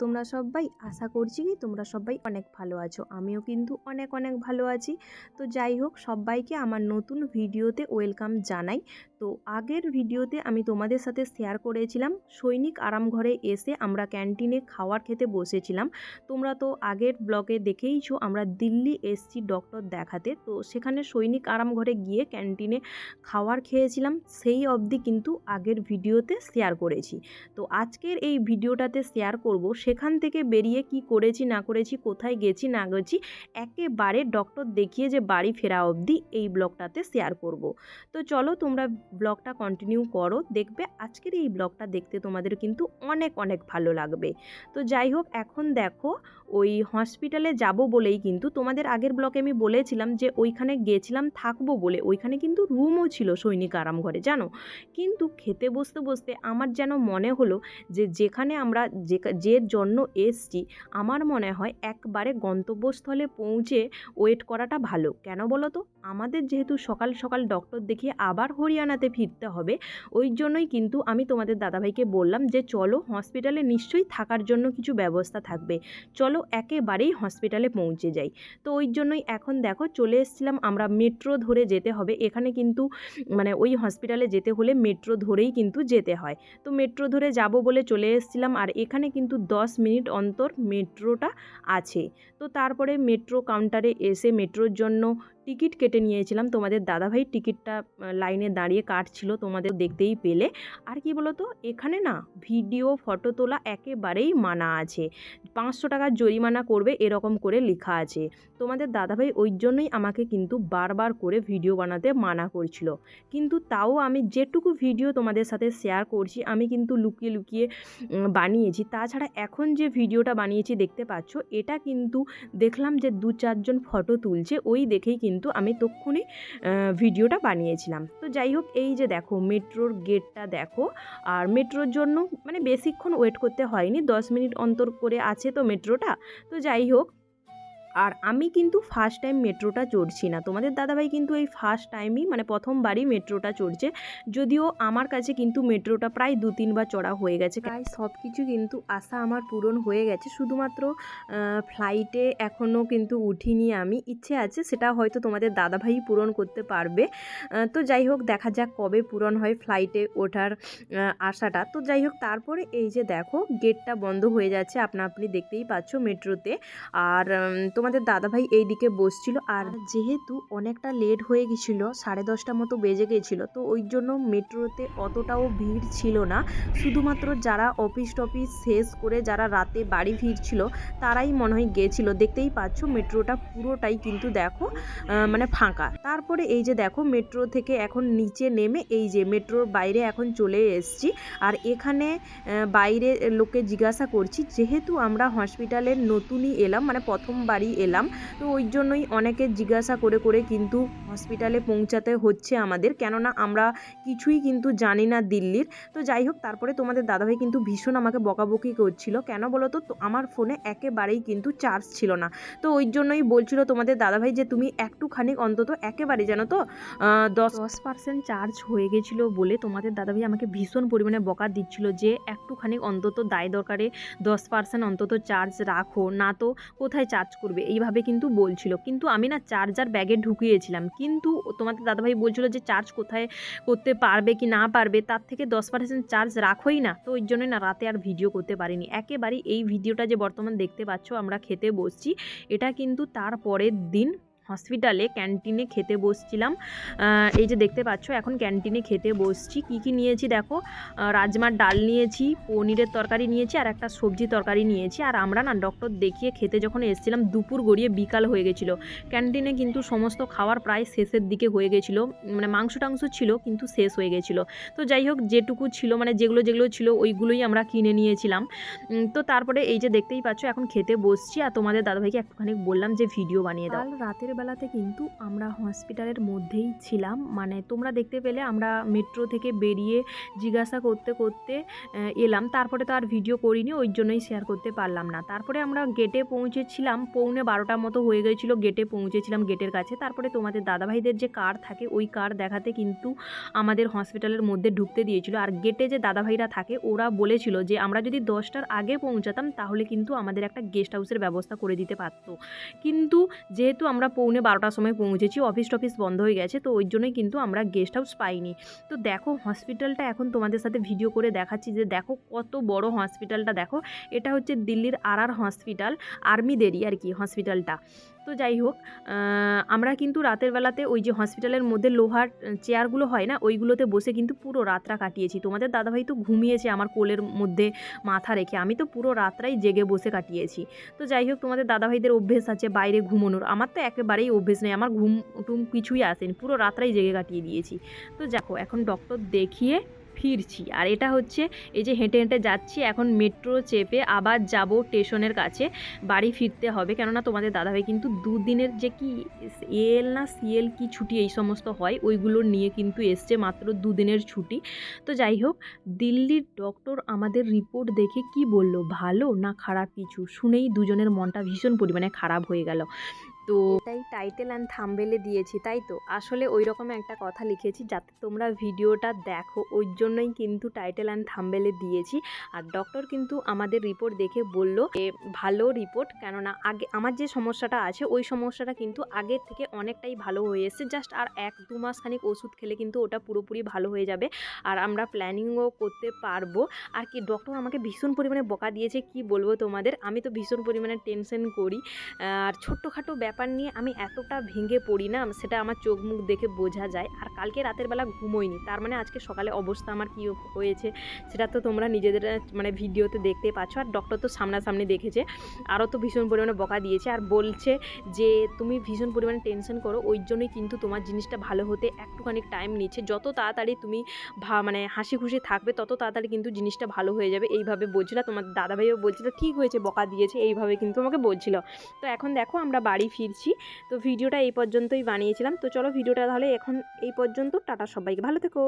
তোমরা সবাই? আশা করছি কি তোমরা সবাই অনেক ভালো আছো। আমিও কিন্তু অনেক অনেক ভালো আছি। তো যাই হোক, সবাইকে আমার নতুন ভিডিওতে ওয়েলকাম জানাই। তো আগের ভিডিওতে আমি তোমাদের সাথে শেয়ার করেছিলাম, সৈনিক আরাম ঘরে এসে আমরা ক্যান্টিনে খাওয়ার খেতে বসেছিলাম। তোমরা তো আগের ব্লগে দেখেইছো আমরা দিল্লি এসছি ডক্টর দেখাতে, তো সেখানে সৈনিক আরাম ঘরে গিয়ে ক্যান্টিনে খাওয়ার খেয়েছিলাম। সেই অবধি কিন্তু আগের ভিডিওতে শেয়ার করেছি। তো আজকের এই ভিডিওটাতে শেয়ার করব, সেখান থেকে বেরিয়ে কি করেছি, না করেছি, কোথায় গেছি, না গেছি, একেবারে ডক্টর দেখিয়ে যে বাড়ি ফেরা অবধি এই ব্লগটাতে শেয়ার করব। তো চলো তোমরা ব্লগটা কন্টিনিউ করো। দেখবে আজকের এই ব্লগটা দেখতে তোমাদের কিন্তু অনেক অনেক ভালো লাগবে। তো যাই হোক, এখন দেখো, ওই হসপিটালে যাব বলেই কিন্তু তোমাদের আগের ব্লকে আমি বলেছিলাম যে ওইখানে গেছিলাম থাকব বলে। ওইখানে কিন্তু রুমও ছিল সৈনিক আরাম ঘরে, জানো? কিন্তু খেতে বসতে বসতে আমার যেন মনে হলো যে যেখানে আমরা যে যে জন্য এসছি, আমার মনে হয় একবারে গন্তব্যস্থলে পৌঁছে ওয়েট করাটা ভালো। কেন বলো তো? আমাদের যেহেতু সকাল সকাল ডক্টর দেখিয়ে আবার হরিয়ানাতে ফিরতে হবে। ওই জন্যই কিন্তু আমি তোমাদের দাদাভাইকে বললাম যে, চলো হসপিটালে নিশ্চয়ই থাকার জন্য কিছু ব্যবস্থা থাকবে। চলো একেবারেই হসপিটালে পৌঁছে যাই। তো ওই জন্যই এখন দেখো চলে এসেছিলাম আমরা মেট্রো ধরে যেতে হবে। এখানে কিন্তু মানে ওই হসপিটালে যেতে হলে মেট্রো ধরেই কিন্তু যেতে হয়। তো মেট্রো ধরে যাব বলে চলে এসেছিলাম আর এখানে কিন্তু দশ মিনিট অন্তর মেট্রোটা আছে। তো তারপরে মেট্রো কাউন্টারে এসে মেট্রোর জন্য টিকিট কেটে নিয়েছিলাম। তোমাদের দাদাভাই টিকিটটা লাইনে দাঁড়িয়ে কাটছিল, তোমাদের দেখতেই পেলে। আর কি বলো তো এখানে না ভিডিও, ফটো তোলা একেবারেই মানা আছে। পাঁচশো টাকার জরিমানা করবে, এরকম করে লেখা আছে। তোমাদের দাদাভাই ওই জন্যই আমাকে কিন্তু বারবার করে ভিডিও বানাতে মানা করছিল। কিন্তু তাও আমি যেটুকু ভিডিও তোমাদের সাথে শেয়ার করছি, আমি কিন্তু লুকিয়ে লুকিয়ে বানিয়েছি। তাছাড়া এখন যে ভিডিওটা বানিয়েছি, দেখতে পাচ্ছ, এটা কিন্তু দেখলাম যে দু চারজন ফটো তুলছে, ওই দেখেই কিন্তু আমি তক্ষুনি ভিডিওটা বানিয়েছিলাম। তো যাই হোক, এই যে দেখো, মেট্রোর গেটটা দেখো, আর মেট্রোর জন্য মানে বেশিক্ষণ ওয়েট করতে হয়নি, দশ মিনিট অন্তর করে আছে তো মেট্রোটা। তো যাই হোক আর আমি কিন্তু ফার্স্ট টাইম মেট্রোটা চড়ছি না। তোমাদের দাদাভাই কিন্তু এই ফার্স্ট টাইমই মানে প্রথমবারই মেট্রোটা চড়ছে। যদিও আমার কাছে কিন্তু মেট্রোটা প্রায় দু তিনবার চড়া হয়ে গেছে। প্রায় সব কিছু কিন্তু আশা আমার পূরণ হয়ে গেছে। শুধুমাত্র ফ্লাইটে এখনও কিন্তু উঠিনি আমি। ইচ্ছে আছে সেটা হয়তো তোমাদের দাদাভাই পূরণ করতে পারবে। তো যাই হোক দেখা যাক কবে পূরণ হয় ফ্লাইটে ওঠার আশাটা। তো যাই হোক তারপরে এই যে দেখো গেটটা বন্ধ হয়ে যাচ্ছে। আপনা আপনি দেখতেই পাচ্ছ মেট্রোতে। আর উম, তোমাদের দাদাভাই এই দিকে বসছিল আর যেহেতু অনেকটা লেট হয়ে গেছিল, সাড়ে দশটা মতো বেজে গেছিল, তো ওই জন্য মেট্রোতে অতটাও ভিড় ছিল না। শুধুমাত্র যারা অফিস টফিস শেষ করে যারা রাতে বাড়ি ফিরছিল, তারাই মনে হয় গেছিল। দেখতেই পাচ্ছ মেট্রোটা পুরোটাই কিন্তু দেখো মানে ফাঁকা। তারপরে এই যে দেখো মেট্রো থেকে এখন নিচে নেমে এই যে মেট্রোর বাইরে এখন চলে এসেছি আর এখানে বাইরে লোকে জিজ্ঞাসা করছি, যেহেতু আমরা হসপিটালের নতুনই এলাম মানে প্রথমবারই এলাম। তো ওই জন্যই অনেকে জিজ্ঞাসা করে করে কিন্তু হসপিটালে পৌঁছাতে হচ্ছে আমাদের। কেননা আমরা কিছুই কিন্তু জানি না দিল্লির। তো যাই হোক, তারপরে তোমাদের দাদাভাই কিন্তু ভীষণ আমাকে বকাবকি করছিল। কেন বলো তো? আমার ফোনে একেবারেই কিন্তু চার্জ ছিল না। তো ওই জন্যই বলছিল তোমাদের দাদাভাই যে, তুমি একটুখানি অন্তত একেবারে জানো তো দশ দশ পার্সেন্ট চার্জ হয়ে গেছিল বলে তোমাদের দাদাভাই আমাকে ভীষণ পরিমাণে বকা দিচ্ছিল যে, একটুখানি অন্তত দায় দরকারে দশ পার্সেন্ট অন্তত চার্জ রাখো। না তো কোথায় চার্জ করবে? এইভাবে কিন্তু বলছিল। কিন্তু আমি না চার্জার ব্যাগে ঢুকিয়েছিলাম। কিন্তু তোমাদের দাদাভাই বলছিল যে চার্জ কোথায় করতে পারবে কি না পারবে, তার থেকে দশ পার্সেন্ট চার্জ রাখোই না। তো ওই জন্যই না রাতে আর ভিডিও করতে পারিনি। একেবারেই এই ভিডিওটা যে বর্তমান দেখতে পাচ্ছ, আমরা খেতে বসছি, এটা কিন্তু তারপরের দিন হসপিটালে ক্যান্টিনে খেতে বসছিলাম। এই যে দেখতে পাচ্ছ, এখন ক্যান্টিনে খেতে বসছি। কি কি নিয়েছি দেখো? রাজমার ডাল নিয়েছি, পনিরের তরকারি নিয়েছি, আর একটা সবজি তরকারি নিয়েছি। আর আমরা না ডক্টর দেখিয়ে খেতে যখন এসেছিলাম, দুপুর গড়িয়ে বিকাল হয়ে গেছিল। ক্যান্টিনে কিন্তু সমস্ত খাওয়ার প্রায় শেষের দিকে হয়ে গেছিল। মানে মাংস টাংস ছিল, কিন্তু শেষ হয়ে গেছিল। তো যাই হোক, যেটুকু ছিল মানে যেগুলো যেগুলো ছিল, ওইগুলোই আমরা কিনে নিয়েছিলাম। তো তারপরে এই যে দেখতেই পাচ্ছ, এখন খেতে বসছি। আর তোমাদের দাদাভাইকে একটুখানি বললাম যে, ভিডিও বানিয়ে দাও। রাতের বেলাতে কিন্তু আমরা হসপিটালের মধ্যেই ছিলাম। মানে তোমরা দেখতে পেলে আমরা মেট্রো থেকে বেরিয়ে জিজ্ঞাসা করতে করতে এলাম। তারপরে তো আর ভিডিও করিনি, ওই জন্যই শেয়ার করতে পারলাম না। তারপরে আমরা গেটে পৌঁছেছিলাম, পৌনে বারোটার মতো হয়ে গেছিল গেটে পৌঁছেছিলাম গেটের কাছে। তারপরে তোমাদের দাদাভাইদের যে কার থাকে, ওই কার দেখাতে কিন্তু আমাদের হসপিটালের মধ্যে ঢুকতে দিয়েছিল। আর গেটে যে দাদাভাইরা থাকে, ওরা বলেছিল যে, আমরা যদি দশটার আগে পৌঁছাতাম, তাহলে কিন্তু আমাদের একটা গেস্ট হাউসের ব্যবস্থা করে দিতে পারতো। কিন্তু যেহেতু আমরা পৌনে বারোটার সময় পৌঁছেছি অফিস টফিস বন্ধ হয়ে গেছে, তো ওই জন্যই কিন্তু আমরা গেস্ট হাউস পাইনি। তো দেখো হসপিটালটা এখন তোমাদের সাথে ভিডিও করে দেখাচ্ছি যে দেখো কত বড় হসপিটালটা দেখো। এটা হচ্ছে দিল্লির আর আর হসপিটাল আর্মিদেরই আর কি হসপিটালটা তো যাই হোক আমরা কিন্তু রাতের বেলাতে ওই যে হসপিটালের মধ্যে লোহার চেয়ারগুলো হয় না, ওইগুলোতে বসে কিন্তু পুরো রাতটা কাটিয়েছি। তোমাদের দাদাভাই তো ঘুমিয়েছে আমার কোলের মধ্যে মাথা রেখে, আমি তো পুরো রাতটাই জেগে বসে কাটিয়েছি। তো যাই হোক, তোমাদের দাদাভাইদের অভ্যেস আছে বাইরে ঘুমানোর, আমার তো একেবারেই অভ্যেস নেই, আমার ঘুম টুম কিছুই আসেনি, পুরো রাতটাই জেগে কাটিয়ে দিয়েছি। তো দেখো এখন ডক্টর দেখিয়ে ফিরছি। আর এটা হচ্ছে এই যে হেঁটে হেঁটে যাচ্ছি, এখন মেট্রো চেপে আবার যাব স্টেশনের কাছে, বাড়ি ফিরতে হবে। কেননা তোমাদের দাদাভাই কিন্তু দুদিনের যে কি এল না সিএল কি ছুটি এই সমস্ত হয়, ওইগুলো নিয়ে কিন্তু এসছে মাত্র দুদিনের ছুটি। তো যাই হোক, দিল্লির ডক্টর আমাদের রিপোর্ট দেখে কি বলল, ভালো না খারাপ কিছু? শুনেই দুজনের মনটা ভীষণ পরিমাণে খারাপ হয়ে গেল। তো এটাই টাইটেল অ্যান্ড থাম্বেলে দিয়েছি, তাই তো? আসলে ওই রকম একটা কথা লিখেছি, যাতে তোমরা ভিডিওটা দেখো, ওই জন্যই কিন্তু টাইটেল অ্যান্ড থাম্বেলে দিয়েছি। আর ডক্টর কিন্তু আমাদের রিপোর্ট দেখে বলল যে, ভালো রিপোর্ট কেননা আগে, আমার যে সমস্যাটা আছে, ওই সমস্যাটা কিন্তু আগের থেকে অনেকটাই ভালো হয়ে এসেছে জাস্ট আর এক দু মাস খানিক ওষুধ খেলে কিন্তু ওটা পুরোপুরি ভালো হয়ে যাবে। আর আমরা প্ল্যানিংও করতে পারব। আর কি ডক্টর আমাকে ভীষণ পরিমাণে বকা দিয়েছে, কি বলব তোমাদের? আমি তো ভীষণ পরিমাণে টেনশন করি। আর ছোট্টখাটো ব্যাপার নিয়ে আমি এতটা ভেঙে পড়ি না, সেটা আমার চোখ মুখ দেখে বোঝা যায়। আর কালকে রাতের বেলা ঘুমোইনি, তার মানে আজকে সকালে অবস্থা আমার কী হয়েছে সেটা তো তোমরা নিজেদের মানে ভিডিওতে দেখতে পাচ্ছ, আর ডক্টর তো সামনাসামনি দেখেছে। আরও তো ভীষণ পরিমাণে বকা দিয়েছে আর বলছে যে, তুমি ভীষণ পরিমাণে টেনশন করো, ওই জন্যই কিন্তু তোমার জিনিসটা ভালো হতে একটুখানি টাইম নিচ্ছে। যত তাড়াতাড়ি তুমি ভা মানে হাসি খুশি থাকবে, তত তাড়াতাড়ি কিন্তু জিনিসটা ভালো হয়ে যাবে। এইভাবে বলছিল, তোমার দাদাভাইও বলছিল, ঠিক হয়েছে, বকা দিয়েছে। এইভাবে কিন্তু আমাকে বলছিল। তো এখন দেখো, আমরা বাড়ি ফিরছি। তো ভিডিওটা এই পর্যন্তই বানিয়েছিলাম। তো চলো ভিডিওটা তাহলে এখন এই পর্যন্ত। টাটা সবাইকে। ভালো থেকো।